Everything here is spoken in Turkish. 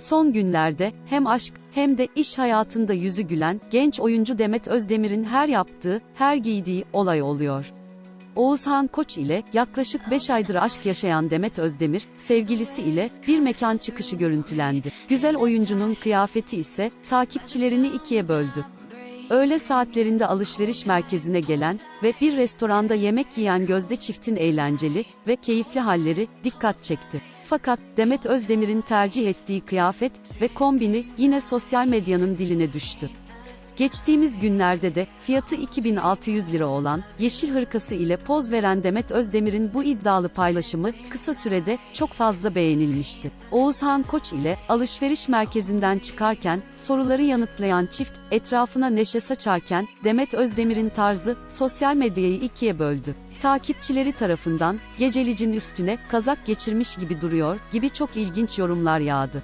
Son günlerde hem aşk hem de iş hayatında yüzü gülen genç oyuncu Demet Özdemir'in her yaptığı, her giydiği olay oluyor. Oğuzhan Koç ile yaklaşık 5 aydır aşk yaşayan Demet Özdemir, sevgilisi ile bir mekan çıkışı görüntülendi. Güzel oyuncunun kıyafeti ise takipçilerini ikiye böldü. Öğle saatlerinde alışveriş merkezine gelen ve bir restoranda yemek yiyen Gözde çiftin eğlenceli ve keyifli halleri dikkat çekti. Fakat Demet Özdemir'in tercih ettiği kıyafet ve kombini yine sosyal medyanın diline düştü. Geçtiğimiz günlerde de fiyatı 2600 lira olan yeşil hırkası ile poz veren Demet Özdemir'in bu iddialı paylaşımı kısa sürede çok fazla beğenilmişti. Oğuzhan Koç ile alışveriş merkezinden çıkarken soruları yanıtlayan çift etrafına neşe saçarken Demet Özdemir'in tarzı sosyal medyayı ikiye böldü. Takipçileri tarafından gecelicin üstüne kazak geçirmiş gibi duruyor gibi çok ilginç yorumlar yağdı.